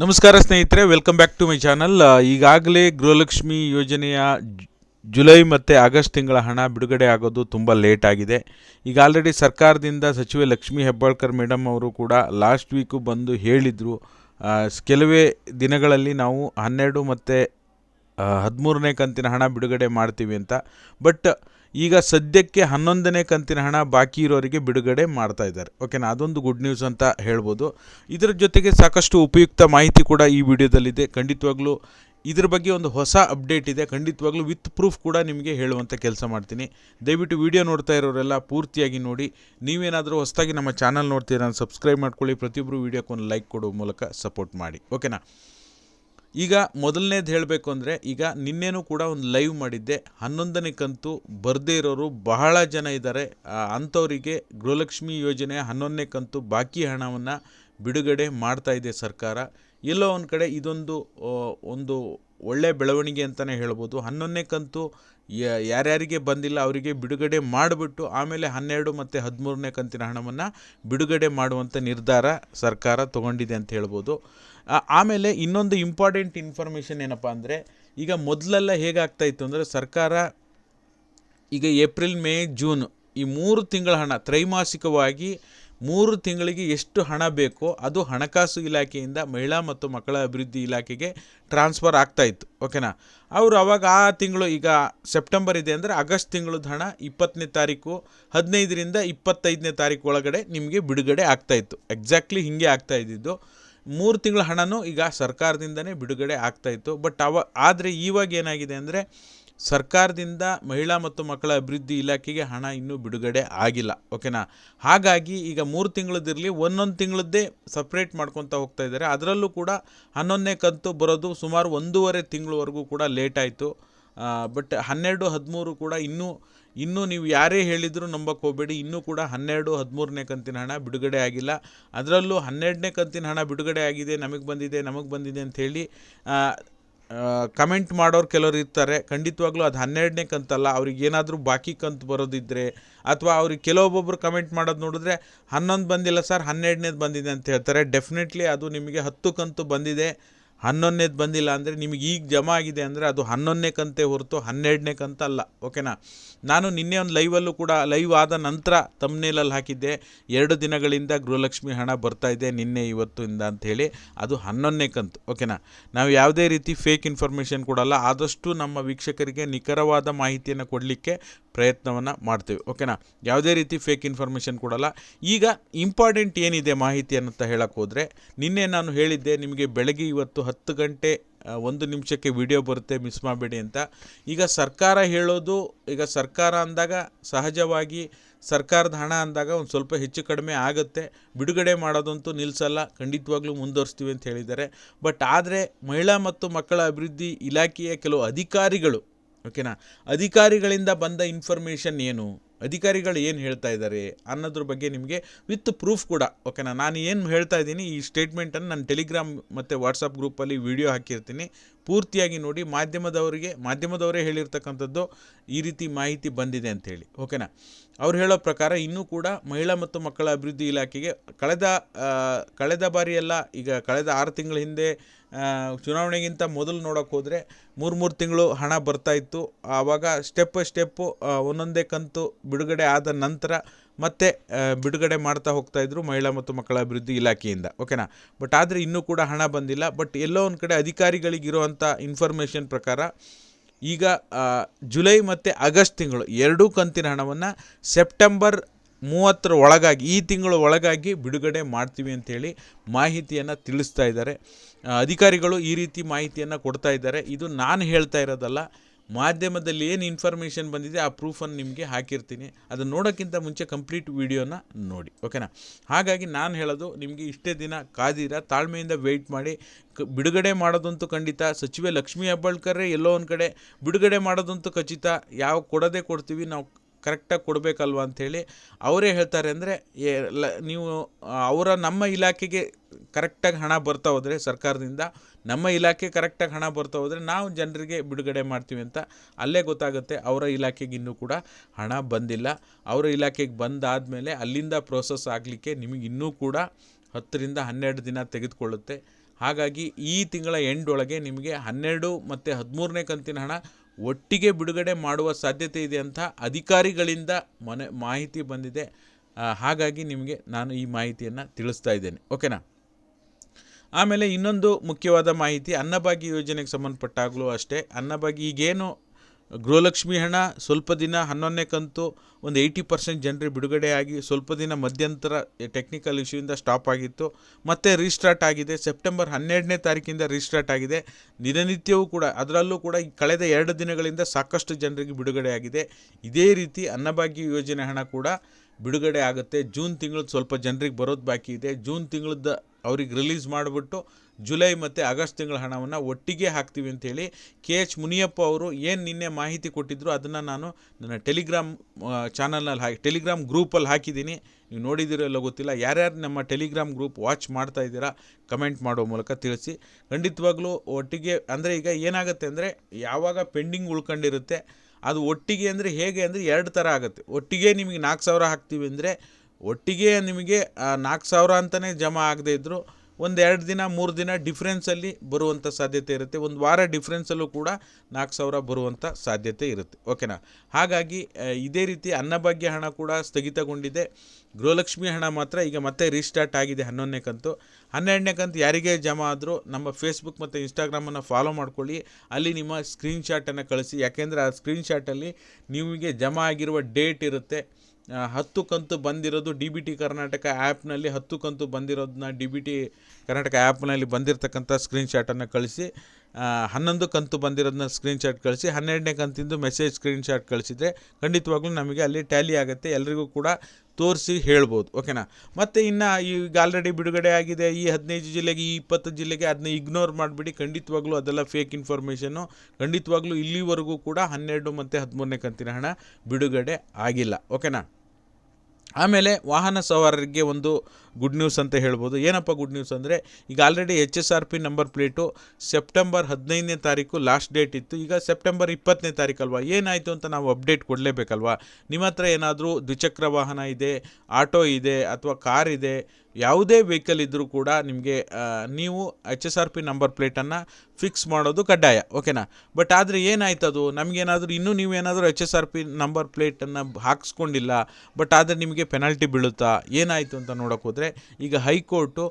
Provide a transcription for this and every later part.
ನಮಸ್ಕಾರ ಸ್ನೇಹಿತರೆ welcome back to my channel ಈಗಾಗಲೇ ಗೃಹಲಕ್ಷ್ಮಿ ಯೋಜನೆಯ ಜುಲೈ ಮತ್ತು ಆಗಸ್ಟ್ ತಿಂಗಳ ಹಣ ಬಿಡುಗಡೆ ಆಗೋದು ತುಂಬ ಲೇಟ್ ಆಗಿದೆ. ಈಗ ಆಲ್ರೆಡಿ ಸರ್ಕಾರದಿಂದ ಸಚಿವೆ ಲಕ್ಷ್ಮೀ ಹೆಬ್ಬಾಳ್ಕರ್ ಮೇಡಮ್ ಅವರು ಕೂಡ ಲಾಸ್ಟ್ ವೀಕು ಬಂದು ಹೇಳಿದರು. ಕೆಲವೇ ದಿನಗಳಲ್ಲಿ ನಾವು ಹನ್ನೆರಡು ಮತ್ತು ಹದಿಮೂರನೇ ಕಂತಿನ ಹಣ ಬಿಡುಗಡೆ ಮಾಡ್ತೀವಿ ಅಂತ. ಬಟ್ ಈಗ ಸದ್ಯಕ್ಕೆ ಹನ್ನೊಂದನೇ ಕಂತಿನ ಹಣ ಬಾಕಿ ಇರೋರಿಗೆ ಬಿಡುಗಡೆ ಮಾಡ್ತಾ ಇದ್ದಾರೆ. ಓಕೆನಾ? ಅದೊಂದು ಗುಡ್ ನ್ಯೂಸ್ ಅಂತ ಹೇಳ್ಬೋದು. ಇದರ ಜೊತೆಗೆ ಸಾಕಷ್ಟು ಉಪಯುಕ್ತ ಮಾಹಿತಿ ಕೂಡ ಈ ವಿಡಿಯೋದಲ್ಲಿದೆ. ಖಂಡಿತವಾಗ್ಲೂ ಇದ್ರ ಬಗ್ಗೆ ಒಂದು ಹೊಸ ಅಪ್ಡೇಟ್ ಇದೆ. ಖಂಡಿತವಾಗ್ಲೂ ವಿತ್ ಪ್ರೂಫ್ ಕೂಡ ನಿಮಗೆ ಹೇಳುವಂಥ ಕೆಲಸ ಮಾಡ್ತೀನಿ. ದಯವಿಟ್ಟು ವಿಡಿಯೋ ನೋಡ್ತಾ ಇರೋರೆಲ್ಲ ಪೂರ್ತಿಯಾಗಿ ನೋಡಿ. ನೀವೇನಾದರೂ ಹೊಸದಾಗಿ ನಮ್ಮ ಚಾನಲ್ ನೋಡ್ತೀರಾ ಸಬ್ಸ್ಕ್ರೈಬ್ ಮಾಡ್ಕೊಳ್ಳಿ. ಪ್ರತಿಯೊಬ್ಬರು ವೀಡಿಯೋಕ್ಕೊಂದು ಲೈಕ್ ಕೊಡೋ ಮೂಲಕ ಸಪೋರ್ಟ್ ಮಾಡಿ. ಓಕೆನಾ? ಈಗ ಮೊದಲನೇದು ಹೇಳಬೇಕು ಅಂದರೆ, ಈಗ ನಿನ್ನೆನೂ ಕೂಡ ಒಂದು ಲೈವ್ ಮಾಡಿದ್ದೆ. ಹನ್ನೊಂದನೇ ಕಂತು ಬರದೇ ಇರೋರು ಬಹಳ ಜನ ಇದ್ದಾರೆ ಅಂಥವರಿಗೆ ಗೃಹಲಕ್ಷ್ಮಿ ಯೋಜನೆ ಹನ್ನೊಂದನೇ ಕಂತು ಬಾಕಿ ಹಣವನ್ನು ಬಿಡುಗಡೆ ಮಾಡ್ತಾ ಇದೆ ಸರ್ಕಾರ. ಎಲ್ಲೋ ಒಂದು ಕಡೆ ಇದೊಂದು ಒಂದು ಒಳ್ಳೆ ಬೆಳವಣಿಗೆ ಅಂತಲೇ ಹೇಳ್ಬೋದು. ಹನ್ನೊಂದನೇ ಕಂತು ಯಾರ್ಯಾರಿಗೆ ಬಂದಿಲ್ಲ ಅವರಿಗೆ ಬಿಡುಗಡೆ ಮಾಡಿಬಿಟ್ಟು ಆಮೇಲೆ ಹನ್ನೆರಡು ಮತ್ತು ಹದಿಮೂರನೇ ಕಂತಿನ ಹಣವನ್ನು ಬಿಡುಗಡೆ ಮಾಡುವಂಥ ನಿರ್ಧಾರ ಸರ್ಕಾರ ತಗೊಂಡಿದೆ ಅಂತ ಹೇಳ್ಬೋದು. ಆಮೇಲೆ ಇನ್ನೊಂದು ಇಂಪಾರ್ಟೆಂಟ್ ಇನ್ಫಾರ್ಮೇಷನ್ ಏನಪ್ಪ ಅಂದರೆ, ಈಗ ಮೊದಲೆಲ್ಲ ಹೇಗಾಗ್ತಾ ಇತ್ತು ಅಂದರೆ ಸರ್ಕಾರ ಈಗ ಏಪ್ರಿಲ್, ಮೇ, ಜೂನ್ ಈ ಮೂರು ತಿಂಗಳ ಹಣ ತ್ರೈಮಾಸಿಕವಾಗಿ ಮೂರು ತಿಂಗಳಿಗೆ ಎಷ್ಟು ಹಣ ಬೇಕೋ ಅದು ಹಣಕಾಸು ಇಲಾಖೆಯಿಂದ ಮಹಿಳಾ ಮತ್ತು ಮಕ್ಕಳ ಅಭಿವೃದ್ಧಿ ಇಲಾಖೆಗೆ ಟ್ರಾನ್ಸ್ಫರ್ ಆಗ್ತಾ ಇತ್ತು ಓಕೆನಾ ಅವರು ಅವಾಗ ಆ ತಿಂಗಳು ಈಗ ಸೆಪ್ಟೆಂಬರ್ ಇದೆ ಅಂದರೆ ಆಗಸ್ಟ್ ತಿಂಗಳದ ಹಣ ಇಪ್ಪತ್ತನೇ ತಾರೀಕು, ಹದಿನೈದರಿಂದ ಇಪ್ಪತ್ತೈದನೇ ತಾರೀಕು ಒಳಗಡೆ ನಿಮಗೆ ಬಿಡುಗಡೆ ಆಗ್ತಾ ಇತ್ತು. ಎಕ್ಸಾಕ್ಟ್ಲಿ ಹೀಗೆ ಆಗ್ತಾ ಇದ್ದಿದ್ದು. ಮೂರು ತಿಂಗಳ ಹಣನೂ ಈಗ ಸರ್ಕಾರದಿಂದನೇ ಬಿಡುಗಡೆ ಆಗ್ತಾ ಇತ್ತು. ಬಟ್ ಅವ, ಆದರೆ ಇವಾಗ ಏನಾಗಿದೆ ಅಂದರೆ ಸರ್ಕಾರದಿಂದ ಮಹಿಳಾ ಮತ್ತು ಮಕ್ಕಳ ಅಭಿವೃದ್ಧಿ ಇಲಾಖೆಗೆ ಹಣ ಇನ್ನೂ ಬಿಡುಗಡೆ ಆಗಿಲ್ಲ. ಓಕೆನಾ ಹಾಗಾಗಿ ಈಗ ಮೂರು ತಿಂಗಳದಿರಲಿ ಒಂದೊಂದು ತಿಂಗಳದ್ದೇ ಸಪ್ರೇಟ್ ಮಾಡ್ಕೊತಾ ಹೋಗ್ತಾ ಇದ್ದಾರೆ. ಅದರಲ್ಲೂ ಕೂಡ ಹನ್ನೊಂದನೇ ಕಂತು ಬರೋದು ಸುಮಾರು ಒಂದೂವರೆ ತಿಂಗಳವರೆಗೂ ಕೂಡ ಲೇಟ್ ಆಯಿತು. ಬಟ್ ಹನ್ನೆರಡು, ಹದಿಮೂರು ಕೂಡ ಇನ್ನೂ ಇನ್ನೂ ನೀವು ಯಾರೇ ಹೇಳಿದರೂ ನಂಬಕ್ಕೆ ಹೋಗಬೇಡಿ. ಇನ್ನೂ ಕೂಡ ಹನ್ನೆರಡು, ಹದಿಮೂರನೇ ಕಂತಿನ ಹಣ ಬಿಡುಗಡೆ ಆಗಿಲ್ಲ. ಅದರಲ್ಲೂ ಹನ್ನೆರಡನೇ ಕಂತಿನ ಹಣ ಬಿಡುಗಡೆ ಆಗಿದೆ, ನಮಗೆ ಬಂದಿದೆ ನಮಗೆ ಬಂದಿದೆ ಅಂಥೇಳಿ ಕಮೆಂಟ್ ಮಾಡೋರು ಕೆಲವರು ಇರ್ತಾರೆ. ಖಂಡಿತವಾಗ್ಲೂ ಅದು ಹನ್ನೆರಡನೇ ಕಂತಲ್ಲ. ಅವ್ರಿಗೆ ಏನಾದರೂ ಬಾಕಿ ಕಂತು ಬರೋದಿದ್ದರೆ ಅಥವಾ ಅವ್ರಿಗೆ ಕೆಲವೊಬ್ಬೊಬ್ರು ಕಮೆಂಟ್ ಮಾಡೋದು ನೋಡಿದ್ರೆ ಹನ್ನೊಂದು ಬಂದಿಲ್ಲ ಸರ್, ಹನ್ನೆರಡನೇದು ಬಂದಿದೆ ಅಂತ ಹೇಳ್ತಾರೆ. ಡೆಫಿನೆಟ್ಲಿ ಅದು ನಿಮಗೆ ಹತ್ತು ಕಂತು ಬಂದಿದೆ. ಹನ್ನೊಂದನೇದು ಬಂದಿಲ್ಲ ಅಂದರೆ ನಿಮಗೆ ಈಗ ಜಮಾ ಆಗಿದೆ ಅಂದರೆ ಅದು ಹನ್ನೊಂದನೇ ಕಂತೆ ಹೊರತು ಹನ್ನೆರಡನೇ ಕಂತಲ್ಲ, ಓಕೆನಾ? ನಾನು ನಿನ್ನೆ ಒಂದು ಲೈವಲ್ಲೂ ಕೂಡ ಲೈವ್ ಆದ ನಂತರ ತಮ್ನೇಲಲ್ಲಿ ಹಾಕಿದ್ದೆ. ಎರಡು ದಿನಗಳಿಂದ ಗೃಹಲಕ್ಷ್ಮಿ ಹಣ ಬರ್ತಾ ಇದೆ ನಿನ್ನೆ ಇವತ್ತಿಂದ ಅಂಥೇಳಿ ಅದು ಹನ್ನೊಂದನೇ ಕಂತು, ಓಕೆನಾ? ನಾವು ಯಾವುದೇ ರೀತಿ ಫೇಕ್ ಇನ್ಫಾರ್ಮೇಷನ್ ಕೊಡಲ್ಲ. ಆದಷ್ಟು ನಮ್ಮ ವೀಕ್ಷಕರಿಗೆ ನಿಖರವಾದ ಮಾಹಿತಿಯನ್ನು ಕೊಡಲಿಕ್ಕೆ ಪ್ರಯತ್ನವನ್ನು ಮಾಡ್ತೀವಿ. ಓಕೆನಾ? ಯಾವುದೇ ರೀತಿ ಫೇಕ್ ಇನ್ಫಾರ್ಮೇಷನ್ ಕೊಡಲ್ಲ. ಈಗ ಇಂಪಾರ್ಟೆಂಟ್ ಏನಿದೆ ಮಾಹಿತಿ ಅಂತ ಹೇಳಕ್ಕೆ ಹೋದರೆ, ನಿನ್ನೆ ನಾನು ಹೇಳಿದ್ದೆ, ನಿಮಗೆ ಬೆಳಗ್ಗೆ ಇವತ್ತು ಹತ್ತು ಗಂಟೆ ಒಂದು ನಿಮಿಷಕ್ಕೆ ವಿಡಿಯೋ ಬರುತ್ತೆ ಮಿಸ್ ಮಾಡಬೇಡಿ ಅಂತ. ಈಗ ಸರ್ಕಾರ ಹೇಳೋದು, ಈಗ ಸರ್ಕಾರ ಅಂದಾಗ ಸಹಜವಾಗಿ ಸರ್ಕಾರದ ಹಣ ಅಂದಾಗ ಒಂದು ಸ್ವಲ್ಪ ಹೆಚ್ಚು ಕಡಿಮೆ ಆಗುತ್ತೆ. ಬಿಡುಗಡೆ ಮಾಡೋದಂತೂ ನಿಲ್ಲಿಸಲ್ಲ ಖಂಡಿತವಾಗ್ಲೂ ಮುಂದುವರಿಸ್ತೀವಿ ಅಂತ ಹೇಳಿದ್ದಾರೆ. ಬಟ್ ಆದರೆ ಮಹಿಳಾ ಮತ್ತು ಮಕ್ಕಳ ಅಭಿವೃದ್ಧಿ ಇಲಾಖೆಯ ಕೆಲವು ಅಧಿಕಾರಿಗಳು ಓಕೆನಾ ಅಧಿಕಾರಿಗಳಿಂದ ಬಂದ ಇನ್ಫಾರ್ಮೇಷನ್ ಏನು? ಅಧಿಕಾರಿಗಳು ಏನು ಹೇಳ್ತಾ ಇದ್ದಾರೆ? ಅನ್ನೋದ್ರ ಬಗ್ಗೆ ನಿಮಗೆ ವಿತ್ ಪ್ರೂಫ್ ಕೂಡ ಓಕೆನಾ ನಾನು ಏನು ಹೇಳ್ತಾ ಇದ್ದೀನಿ, ಈ ಸ್ಟೇಟ್ಮೆಂಟನ್ನು ನಾನು ಟೆಲಿಗ್ರಾಮ್ ಮತ್ತು ವಾಟ್ಸಪ್ ಗ್ರೂಪಲ್ಲಿ ವಿಡಿಯೋ ಹಾಕಿರ್ತೀನಿ. ಪೂರ್ತಿಯಾಗಿ ನೋಡಿ, ಮಾಧ್ಯಮದವರಿಗೆ, ಮಾಧ್ಯಮದವರೇ ಹೇಳಿರ್ತಕ್ಕಂಥದ್ದು ಈ ರೀತಿ ಮಾಹಿತಿ ಬಂದಿದೆ ಅಂಥೇಳಿ ಓಕೆನಾ ಅವ್ರು ಹೇಳೋ ಪ್ರಕಾರ ಇನ್ನೂ ಕೂಡ ಮಹಿಳಾ ಮತ್ತು ಮಕ್ಕಳ ಅಭಿವೃದ್ಧಿ ಇಲಾಖೆಗೆ ಕಳೆದ ಕಳೆದ ಬಾರಿಯೆಲ್ಲ ಈಗ ಕಳೆದ ಆರು ತಿಂಗಳ ಹಿಂದೆ ಚುನಾವಣೆಗಿಂತ ಮೊದಲು ನೋಡೋಕೆ ಹೋದರೆ ಮೂರು ಮೂರು ತಿಂಗಳು ಹಣ ಬರ್ತಾ ಇತ್ತು. ಆವಾಗ ಸ್ಟೆಪ್ ಬೈ ಸ್ಟೆಪ್ಪು ಒಂದೊಂದೇ ಕಂತು ಬಿಡುಗಡೆ ಆದ ನಂತರ ಮತ್ತೆ ಬಿಡುಗಡೆ ಮಾಡ್ತಾ ಹೋಗ್ತಾ ಇದ್ರು ಮಹಿಳಾ ಮತ್ತು ಮಕ್ಕಳ ಅಭಿವೃದ್ಧಿ ಇಲಾಖೆಯಿಂದ. ಓಕೆನಾ? ಬಟ್ ಆದರೆ ಇನ್ನೂ ಕೂಡ ಹಣ ಬಂದಿಲ್ಲ. ಬಟ್ ಎಲ್ಲೋ ಒಂದು ಕಡೆ ಅಧಿಕಾರಿಗಳಿಗಿರುವಂಥ ಇನ್ಫಾರ್ಮೇಷನ್ ಪ್ರಕಾರ ಈಗ ಜುಲೈ ಮತ್ತು ಆಗಸ್ಟ್ ತಿಂಗಳು ಎರಡೂ ಕಂತಿನ ಹಣವನ್ನು ಸೆಪ್ಟೆಂಬರ್ ಮೂವತ್ತರ ಒಳಗಾಗಿ, ಈ ತಿಂಗಳ ಒಳಗಾಗಿ ಬಿಡುಗಡೆ ಮಾಡ್ತೀವಿ ಅಂಥೇಳಿ ಮಾಹಿತಿಯನ್ನು ತಿಳಿಸ್ತಾ ಇದ್ದಾರೆ. ಅಧಿಕಾರಿಗಳು ಈ ರೀತಿ ಮಾಹಿತಿಯನ್ನು ಕೊಡ್ತಾ ಇದ್ದಾರೆ. ಇದು ನಾನು ಹೇಳ್ತಾ ಇರೋದಲ್ಲ, ಮಾಧ್ಯಮದಲ್ಲಿ ಏನು ಇನ್ಫಾರ್ಮೇಷನ್ ಬಂದಿದೆ ಆ ಪ್ರೂಫನ್ನು ನಿಮಗೆ ಹಾಕಿರ್ತೀನಿ. ಅದನ್ನು ನೋಡೋಕ್ಕಿಂತ ಮುಂಚೆ ಕಂಪ್ಲೀಟ್ ವಿಡಿಯೋನ ನೋಡಿ ಓಕೆನಾ ಹಾಗಾಗಿ ನಾನು ಹೇಳೋದು, ನಿಮಗೆ ಇಷ್ಟೇ ದಿನ ಕಾದಿರ, ತಾಳ್ಮೆಯಿಂದ ವೆಯ್ಟ್ ಮಾಡಿ. ಕ, ಬಿಡುಗಡೆ ಮಾಡೋದಂತೂ ಖಂಡಿತ, ಸಚಿವೆ ಲಕ್ಷ್ಮೀ ಹೆಬ್ಬಾಳ್ಕರೇ ಎಲ್ಲೋ ಒಂದು ಕಡೆ ಬಿಡುಗಡೆ ಮಾಡೋದಂತೂ ಖಚಿತ. ಯಾವ ಕೊಡೋದೇ ಕೊಡ್ತೀವಿ, ನಾವು ಕರೆಕ್ಟಾಗಿ ಕೊಡಬೇಕಲ್ವ ಅಂಥೇಳಿ ಅವರೇ ಹೇಳ್ತಾರೆ ಅಂದರೆ ನೀವು ಅವರ ನಮ್ಮ ಇಲಾಖೆಗೆ ಕರೆಕ್ಟಾಗಿ ಹಣ ಬರ್ತಾ ಹೋದರೆ, ಸರ್ಕಾರದಿಂದ ನಮ್ಮ ಇಲಾಖೆ ಕರೆಕ್ಟಾಗಿ ಹಣ ಬರ್ತಾ ಹೋದರೆ ನಾವು ಜನರಿಗೆ ಬಿಡುಗಡೆ ಮಾಡ್ತೀವಿ ಅಂತ ಅಲ್ಲೇ ಗೊತ್ತಾಗುತ್ತೆ. ಅವರ ಇಲಾಖೆಗೆ ಇನ್ನೂ ಕೂಡ ಹಣ ಬಂದಿಲ್ಲ. ಅವರ ಇಲಾಖೆಗೆ ಬಂದಾದಮೇಲೆ ಅಲ್ಲಿಂದ ಪ್ರೋಸೆಸ್ ಆಗಲಿಕ್ಕೆ ನಿಮಗೆ ಇನ್ನೂ ಕೂಡ ಹತ್ತರಿಂದ ಹನ್ನೆರಡು ದಿನ ತೆಗೆದುಕೊಳ್ಳುತ್ತೆ. ಹಾಗಾಗಿ ಈ ತಿಂಗಳ ಎಂಡ್ ಒಳಗೆ ನಿಮಗೆ ಹನ್ನೆರಡು ಮತ್ತು ಹದಿಮೂರನೇ ಕಂತಿನ ಹಣ ಒಟ್ಟಿಗೆ ಬಿಡುಗಡೆ ಮಾಡುವ ಸಾಧ್ಯತೆ ಇದೆ ಅಂತ ಅಧಿಕಾರಿಗಳಿಂದ ಮನೆ ಮಾಹಿತಿ ಬಂದಿದೆ. ಹಾಗಾಗಿ ನಿಮಗೆ ನಾನು ಈ ಮಾಹಿತಿಯನ್ನು ತಿಳಿಸ್ತಾ ಇದ್ದೇನೆ. ಓಕೆನಾ? ಆಮೇಲೆ ಇನ್ನೊಂದು ಮುಖ್ಯವಾದ ಮಾಹಿತಿ, ಅನ್ನಭಾಗ್ಯ ಯೋಜನೆಗೆ ಸಂಬಂಧಪಟ್ಟಾಗಲೂ ಅಷ್ಟೇ. ಅನ್ನಭಾಗ್ಯ ಈಗೇನು ಗೃಹಲಕ್ಷ್ಮಿ ಹಣ ಸ್ವಲ್ಪ ದಿನ ಹನ್ನೊಂದನೇ ಕಂತು ಒಂದು ಏಯ್ಟಿ ಪರ್ಸೆಂಟ್ ಜನರಿಗೆ ಬಿಡುಗಡೆಯಾಗಿ ಸ್ವಲ್ಪ ದಿನ ಮಧ್ಯಂತರ ಟೆಕ್ನಿಕಲ್ ಇಶ್ಯೂಯಿಂದ ಸ್ಟಾಪ್ ಆಗಿತ್ತು. ಮತ್ತೆ ರೀಸ್ಟಾರ್ಟ್ ಆಗಿದೆ. ಸೆಪ್ಟೆಂಬರ್ ಹನ್ನೆರಡನೇ ತಾರೀಕಿಂದ ರೀಸ್ಟಾರ್ಟ್ ಆಗಿದೆ. ದಿನನಿತ್ಯವೂ ಕೂಡ, ಅದರಲ್ಲೂ ಕೂಡ ಕಳೆದ ಎರಡು ದಿನಗಳಿಂದ ಸಾಕಷ್ಟು ಜನರಿಗೆ ಬಿಡುಗಡೆಯಾಗಿದೆ. ಇದೇ ರೀತಿ ಅನ್ನಭಾಗ್ಯ ಯೋಜನೆ ಹಣ ಕೂಡ ಬಿಡುಗಡೆ ಆಗುತ್ತೆ. ಜೂನ್ ತಿಂಗಳದ್ದು ಸ್ವಲ್ಪ ಜನರಿಗೆ ಬರೋದು ಬಾಕಿ ಇದೆ. ಜೂನ್ ತಿಂಗಳದ್ದು ಅವ್ರಿಗೆ ರಿಲೀಸ್ ಮಾಡಿಬಿಟ್ಟು ಜುಲೈ ಮತ್ತು ಆಗಸ್ಟ್ ತಿಂಗಳ ಹಣವನ್ನು ಒಟ್ಟಿಗೆ ಹಾಕ್ತೀವಿ ಅಂಥೇಳಿ ಕೆ ಎಚ್ ಮುನಿಯಪ್ಪ ಅವರು ಏನು ನಿನ್ನೆ ಮಾಹಿತಿ ಕೊಟ್ಟಿದ್ದರು ಅದನ್ನು ನಾನು ನನ್ನ ಟೆಲಿಗ್ರಾಮ್ ಚಾನಲ್ನಲ್ಲಿ ಹಾಕಿ, ಟೆಲಿಗ್ರಾಮ್ ಗ್ರೂಪಲ್ಲಿ ಹಾಕಿದ್ದೀನಿ. ನೀವು ನೋಡಿದಿರೋ ಎಲ್ಲ ಗೊತ್ತಿಲ್ಲ. ಯಾರ್ಯಾರು ನಮ್ಮ ಟೆಲಿಗ್ರಾಮ್ ಗ್ರೂಪ್ ವಾಚ್ ಮಾಡ್ತಾ ಇದ್ದೀರಾ ಕಮೆಂಟ್ ಮಾಡೋ ಮೂಲಕ ತಿಳಿಸಿ. ಖಂಡಿತವಾಗ್ಲೂ ಒಟ್ಟಿಗೆ, ಅಂದರೆ ಈಗ ಏನಾಗುತ್ತೆ ಅಂದರೆ ಯಾವಾಗ ಪೆಂಡಿಂಗ್ ಉಳ್ಕೊಂಡಿರುತ್ತೆ, ಅದು ಒಟ್ಟಿಗೆ ಅಂದರೆ ಹೇಗೆ ಅಂದರೆ ಎರಡು ಥರ ಆಗುತ್ತೆ. ಒಟ್ಟಿಗೆ ನಿಮಗೆ ನಾಲ್ಕು ಸಾವಿರ ಹಾಕ್ತೀವಿ ಅಂದರೆ, ಒಟ್ಟಿಗೆ ನಿಮಗೆ ನಾಲ್ಕು ಸಾವಿರ ಅಂತಲೇ ಜಮಾ ಆಗದೇ ಇದ್ದರೂ ಒಂದು ಎರಡು ದಿನ, ಮೂರು ದಿನ ಡಿಫ್ರೆನ್ಸಲ್ಲಿ ಬರುವಂಥ ಸಾಧ್ಯತೆ ಇರುತ್ತೆ. ಒಂದು ವಾರ ಡಿಫ್ರೆನ್ಸಲ್ಲೂ ಕೂಡ ನಾಲ್ಕು ಸಾವಿರ ಬರುವಂಥ ಸಾಧ್ಯತೆ ಇರುತ್ತೆ. ಓಕೆನಾ ಹಾಗಾಗಿ ಇದೇ ರೀತಿ ಅನ್ನಭಾಗ್ಯ ಹಣ ಕೂಡ ಸ್ಥಗಿತಗೊಂಡಿದೆ. ಗೃಹಲಕ್ಷ್ಮಿ ಹಣ ಮಾತ್ರ ಈಗ ಮತ್ತೆ ರೀಸ್ಟಾರ್ಟ್ ಆಗಿದೆ ಹನ್ನೊಂದನೇ ಕಂತು. ಹನ್ನೆರಡನೇ ಕಂತು ಯಾರಿಗೆ ಜಮಾ ಆದರೂ ನಮ್ಮ ಫೇಸ್ಬುಕ್ ಮತ್ತು ಇನ್ಸ್ಟಾಗ್ರಾಮನ್ನು ಫಾಲೋ ಮಾಡ್ಕೊಳ್ಳಿ. ಅಲ್ಲಿ ನಿಮ್ಮ ಸ್ಕ್ರೀನ್ಶಾಟನ್ನು ಕಳಿಸಿ. ಯಾಕೆಂದರೆ ಆ ಸ್ಕ್ರೀನ್ಶಾಟಲ್ಲಿ ನಿಮಗೆ ಜಮಾ ಆಗಿರುವ ಡೇಟ್ ಇರುತ್ತೆ. ಹತ್ತು ಕಂತು ಬಂದಿರೋದು ಡಿ ಬಿ ಟಿ ಕರ್ನಾಟಕ ಆ್ಯಪ್ನಲ್ಲಿ, ಹತ್ತು ಕಂತು ಬಂದಿರೋದನ್ನ ಡಿ ಬಿ ಟಿ ಕರ್ನಾಟಕ ಆ್ಯಪ್ನಲ್ಲಿ ಬಂದಿರತಕ್ಕಂಥ ಸ್ಕ್ರೀನ್ಶಾಟನ್ನು ಕಳಿಸಿ ಹನ್ನೊಂದು ಕಂತು ಬಂದಿರೋದನ್ನ ಸ್ಕ್ರೀನ್ಶಾಟ್ ಕಳಿಸಿ, ಹನ್ನೆರಡನೇ ಕಂತಿಂದು ಮೆಸೇಜ್ ಸ್ಕ್ರೀನ್ಶಾಟ್ ಕಳಿಸಿದರೆ ಖಂಡಿತವಾಗ್ಲೂ ನಮಗೆ ಅಲ್ಲಿ ಟ್ಯಾಲಿ ಆಗುತ್ತೆ, ಎಲ್ರಿಗೂ ಕೂಡ ತೋರಿಸಿ ಹೇಳ್ಬೋದು ಓಕೆನಾ ಮತ್ತು ಇನ್ನು ಈಗ ಆಲ್ರೆಡಿ ಬಿಡುಗಡೆ ಆಗಿದೆ, ಈ ಹದಿನೈದು ಜಿಲ್ಲೆಗೆ, ಈ ಇಪ್ಪತ್ತು ಜಿಲ್ಲೆಗೆ ಅದನ್ನ ಇಗ್ನೋರ್ ಮಾಡಿಬಿಡಿ, ಖಂಡಿತವಾಗ್ಲೂ ಅದೆಲ್ಲ ಫೇಕ್ ಇನ್ಫಾರ್ಮೇಷನ್ನು ಖಂಡಿತವಾಗ್ಲೂ ಇಲ್ಲಿವರೆಗೂ ಕೂಡ ಹನ್ನೆರಡು ಮತ್ತು ಹದಿಮೂರನೇ ಕಂತಿನ ಹಣ ಬಿಡುಗಡೆ ಆಗಿಲ್ಲ ಓಕೆನಾ ಆಮೇಲೆ ವಾಹನ ಸವಾರರಿಗೆ ಒಂದು ಗುಡ್ ನ್ಯೂಸ್ ಅಂತ ಹೇಳ್ಬೋದು. ಏನಪ್ಪ ಗುಡ್ ನ್ಯೂಸ್ ಅಂದರೆ, ಈಗ already H S R P number plate September ಹದಿನೈದನೇ ತಾರೀಕು ಲಾಸ್ಟ್ ಡೇಟ್ ಇತ್ತು. ಈಗ ಸೆಪ್ಟೆಂಬರ್ ಇಪ್ಪತ್ತನೇ ತಾರೀಕಲ್ವಾ? ಏನಾಯಿತು ಅಂತ ನಾವು ಅಪ್ಡೇಟ್ ಕೊಡಲೇಬೇಕಲ್ವಾ? ನಿಮ್ಮ ಹತ್ರ ಏನಾದರೂ ದ್ವಿಚಕ್ರ ವಾಹನ ಇದೆ, ಆಟೋ ಇದೆ, ಅಥವಾ ಕಾರ್ ಇದೆ ಯಾವುದೇ ವೆಹಿಕಲ್ ಇದ್ದರೂ ಕೂಡ ನಿಮಗೆ ನೀವು H S R P number ಪ್ಲೇಟನ್ನು fix ಮಾಡೋದು ಕಡ್ಡಾಯ ಓಕೆನಾ ಬಟ್ ಆದರೆ ಏನಾಯ್ತು ಅದು? ನಮಗೇನಾದರೂ ಇನ್ನೂ ನೀವೇನಾದರೂ H S R P number ಪ್ಲೇಟನ್ನು ಹಾಕ್ಸ್ಕೊಂಡಿಲ್ಲ ಬಟ್ ಆದರೆ ನಿಮಗೆ ಪೆನಾಲ್ಟಿ ಬೀಳುತ್ತಾ? ಏನಾಯಿತು ಅಂತ ನೋಡೋಕೆ ಹೋದರೆ, ಈಗ ಹೈಕೋರ್ಟು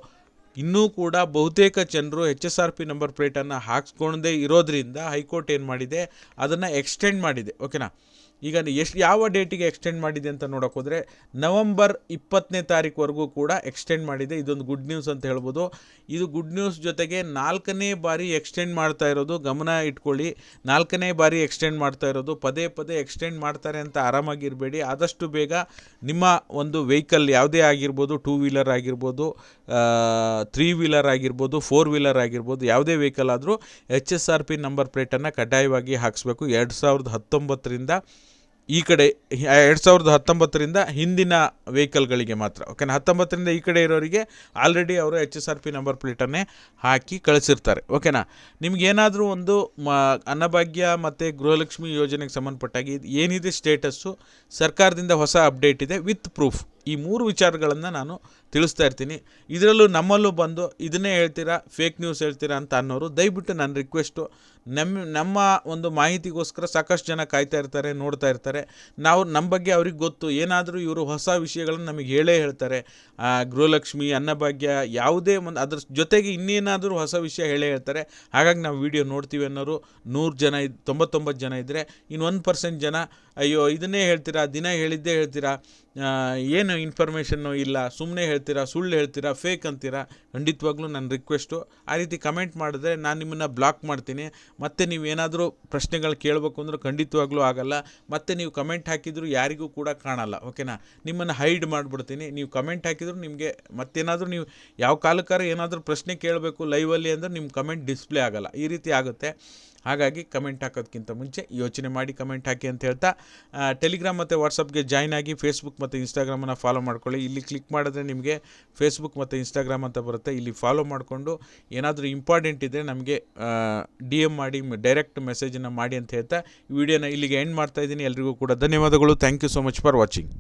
ಇನ್ನೂ ಕೂಡ ಬಹುತೇಕ ಜನರು H S R P number ಪ್ಲೇಟನ್ನು ಹಾಕ್ಸ್ಕೊಂಡೇ ಇರೋದ್ರಿಂದ ಹೈಕೋರ್ಟ್ ಏನು ಮಾಡಿದೆ? ಅದನ್ನು ಎಕ್ಸ್ಟೆಂಡ್ ಮಾಡಿದೆ ಓಕೆನಾ ಈಗ ಎಷ್ಟು, ಯಾವ ಡೇಟಿಗೆ ಎಕ್ಸ್ಟೆಂಡ್ ಮಾಡಿದೆ ಅಂತ ನೋಡೋಕೆ ಹೋದರೆ ನವಂಬರ್ ಇಪ್ಪತ್ತನೇ ತಾರೀಕುವರೆಗೂ ಕೂಡ ಎಕ್ಸ್ಟೆಂಡ್ ಮಾಡಿದೆ. ಇದೊಂದು ಗುಡ್ ನ್ಯೂಸ್ ಅಂತ ಹೇಳ್ಬೋದು. ಇದು ಗುಡ್ ನ್ಯೂಸ್ ಜೊತೆಗೆ ನಾಲ್ಕನೇ ಬಾರಿ ಎಕ್ಸ್ಟೆಂಡ್ ಮಾಡ್ತಾ ಇರೋದು, ಗಮನ ಇಟ್ಕೊಳ್ಳಿ. ನಾಲ್ಕನೇ ಬಾರಿ ಎಕ್ಸ್ಟೆಂಡ್ ಮಾಡ್ತಾ ಇರೋದು, ಪದೇ ಪದೇ ಎಕ್ಸ್ಟೆಂಡ್ ಮಾಡ್ತಾರೆ ಅಂತ ಆರಾಮಾಗಿರಬೇಡಿ. ಆದಷ್ಟು ಬೇಗ ನಿಮ್ಮ ಒಂದು ವೆಹಿಕಲ್ ಯಾವುದೇ ಆಗಿರ್ಬೋದು, ಟೂ ವೀಲರ್ ಆಗಿರ್ಬೋದು ತ್ರೀ ವೀಲರ್ ಆಗಿರ್ಬೋದು, ಫೋರ್ ವೀಲರ್ ಆಗಿರ್ಬೋದು, ಯಾವುದೇ ವೆಹಿಕಲ್ ಆದರೂ H S R P number ಪ್ಲೇಟನ್ನು ಕಡ್ಡಾಯವಾಗಿ ಹಾಕಿಸ್ಬೇಕು. ಎರಡು ಸಾವಿರದ ಹತ್ತೊಂಬತ್ತರಿಂದ ಈ ಕಡೆ ಎರಡು ಸಾವಿರದ ಹತ್ತೊಂಬತ್ತರಿಂದ ಹಿಂದಿನ ವೆಹಿಕಲ್ಗಳಿಗೆ ಮಾತ್ರ ಓಕೆನಾ ಹತ್ತೊಂಬತ್ತರಿಂದ ಈ ಕಡೆ ಇರೋರಿಗೆ ಆಲ್ರೆಡಿ ಅವರು H S R P number ಪ್ಲೇಟನ್ನೇ ಹಾಕಿ ಕಳಿಸಿರ್ತಾರೆ ಓಕೆನಾ ನಿಮಗೇನಾದರೂ ಒಂದು ಮ, ಅನ್ನಭಾಗ್ಯ ಮತ್ತು ಗೃಹಲಕ್ಷ್ಮಿ ಯೋಜನೆಗೆ ಸಂಬಂಧಪಟ್ಟಾಗಿ ಏನಿದೆ ಸ್ಟೇಟಸ್ಸು ಸರ್ಕಾರದಿಂದ ಹೊಸ ಅಪ್ಡೇಟ್ ಇದೆ ವಿತ್ ಪ್ರೂಫ್ ಈ ಮೂರು ವಿಚಾರಗಳನ್ನು ನಾನು ತಿಳಿಸ್ತಾ ಇರ್ತೀನಿ. ಇದರಲ್ಲೂ ನಮ್ಮಲ್ಲೂ ಬಂದು ಇದನ್ನೇ ಹೇಳ್ತೀರಾ ಫೇಕ್ ನ್ಯೂಸ್ ಹೇಳ್ತೀರಾ ಅಂತ ಅನ್ನೋರು ದಯವಿಟ್ಟು ನನ್ನ ರಿಕ್ವೆಸ್ಟು ನಮ್ಮ ನಮ್ಮ ಒಂದು ಮಾಹಿತಿಗೋಸ್ಕರ ಸಾಕಷ್ಟು ಜನ ಕಾಯ್ತಾ ಇರ್ತಾರೆ, ನೋಡ್ತಾ ಇರ್ತಾರೆ. ನಾವು ನಮ್ಮ ಬಗ್ಗೆ ಅವ್ರಿಗೆ ಗೊತ್ತು, ಏನಾದರೂ ಇವರು ಹೊಸ ವಿಷಯಗಳನ್ನು ನಮಗೆ ಹೇಳೇ ಹೇಳ್ತಾರೆ. ಗೃಹಲಕ್ಷ್ಮಿ, ಅನ್ನಭಾಗ್ಯ, ಯಾವುದೇ ಒಂದು ಅದ್ರ ಜೊತೆಗೆ ಇನ್ನೇನಾದರೂ ಹೊಸ ವಿಷಯ ಹೇಳೇ ಹೇಳ್ತಾರೆ. ಹಾಗಾಗಿ ನಾವು ವಿಡಿಯೋ ನೋಡ್ತೀವಿ ಅನ್ನೋರು ನೂರು ಜನ ಇದ್, ತೊಂಬತ್ತೊಂಬತ್ತು ಜನ ಇದ್ದರೆ ಇನ್ನು ಒಂದು ಪರ್ಸೆಂಟ್ ಜನ, ಅಯ್ಯೋ, ಇದನ್ನೇ ಹೇಳ್ತೀರಾ, ದಿನ ಹೇಳಿದ್ದೇ ಹೇಳ್ತೀರಾ ಏನು ಇನ್ಫಾರ್ಮೇಷನ್ನು ಇಲ್ಲ ಸುಮ್ಮನೆ ಹೇಳ್ತೀರಾ, ಸುಳ್ಳು ಹೇಳ್ತೀರಾ ಫೇಕ್ ಅಂತೀರಾ, ಖಂಡಿತವಾಗ್ಲೂ ನನ್ನ ರಿಕ್ವೆಸ್ಟು ಆ ರೀತಿ ಕಮೆಂಟ್ ಮಾಡಿದ್ರೆ ನಾನು ನಿಮ್ಮನ್ನು ಬ್ಲಾಕ್ ಮಾಡ್ತೀನಿ. ಮತ್ತು ನೀವು ಏನಾದರೂ ಪ್ರಶ್ನೆಗಳು ಕೇಳಬೇಕು ಅಂದ್ರೆ ಖಂಡಿತವಾಗ್ಲೂ ಆಗಲ್ಲ. ಮತ್ತು ನೀವು ಕಮೆಂಟ್ ಹಾಕಿದರೂ ಯಾರಿಗೂ ಕೂಡ ಕಾಣಲ್ಲ ಓಕೆನಾ ನಿಮ್ಮನ್ನು ಹೈಡ್ ಮಾಡಿಬಿಡ್ತೀನಿ. ನೀವು ಕಮೆಂಟ್ ಹಾಕಿದ್ರು ನಿಮಗೆ ಮತ್ತೇನಾದರೂ ನೀವು ಯಾವ ಕಾಲಕ್ಕಾರ ಏನಾದರೂ ಪ್ರಶ್ನೆ ಕೇಳಬೇಕು ಲೈವಲ್ಲಿ ಅಂದರೆ ನಿಮ್ಮ ಕಮೆಂಟ್ ಡಿಸ್ಪ್ಲೇ ಆಗಲ್ಲ. ಈ ರೀತಿ ಆಗುತ್ತೆ. ಹಾಗಾಗಿ ಕಮೆಂಟ್ ಹಾಕೋದಕ್ಕಿಂತ ಮುಂಚೆ ಯೋಚನೆ ಮಾಡಿ ಕಮೆಂಟ್ ಹಾಕಿ ಅಂತ ಹೇಳ್ತಾ ಟೆಲಿಗ್ರಾಮ್ ಮತ್ತು ವಾಟ್ಸಪ್ಗೆ ಜಾಯ್ನ್ ಆಗಿ ಫೇಸ್ಬುಕ್ ಮತ್ತು ಇನ್ಸ್ಟಾಗ್ರಾಮನ್ನು ಫಾಲೋ ಮಾಡ್ಕೊಳ್ಳಿ. ಇಲ್ಲಿ ಕ್ಲಿಕ್ ಮಾಡಿದ್ರೆ ನಿಮಗೆ ಫೇಸ್ಬುಕ್ ಮತ್ತು ಇನ್ಸ್ಟಾಗ್ರಾಮ್ ಅಂತ ಬರುತ್ತೆ. ಇಲ್ಲಿ ಫಾಲೋ ಮಾಡಿಕೊಂಡು ಏನಾದರೂ ಇಂಪಾರ್ಟೆಂಟ್ ಇದ್ದರೆ ನಮಗೆ ಡಿ ಎಂ ಮಾಡಿ ಡೈರೆಕ್ಟ್ ಮೆಸೇಜನ್ನು ಮಾಡಿ ಅಂತ ಹೇಳ್ತಾ ವಿಡಿಯೋನ ಇಲ್ಲಿಗೆ ಎಂಡ್ ಮಾಡ್ತಾ ಇದ್ದೀನಿ. ಎಲ್ರಿಗೂ ಕೂಡ ಧನ್ಯವಾದಗಳು. Thank you so much for watching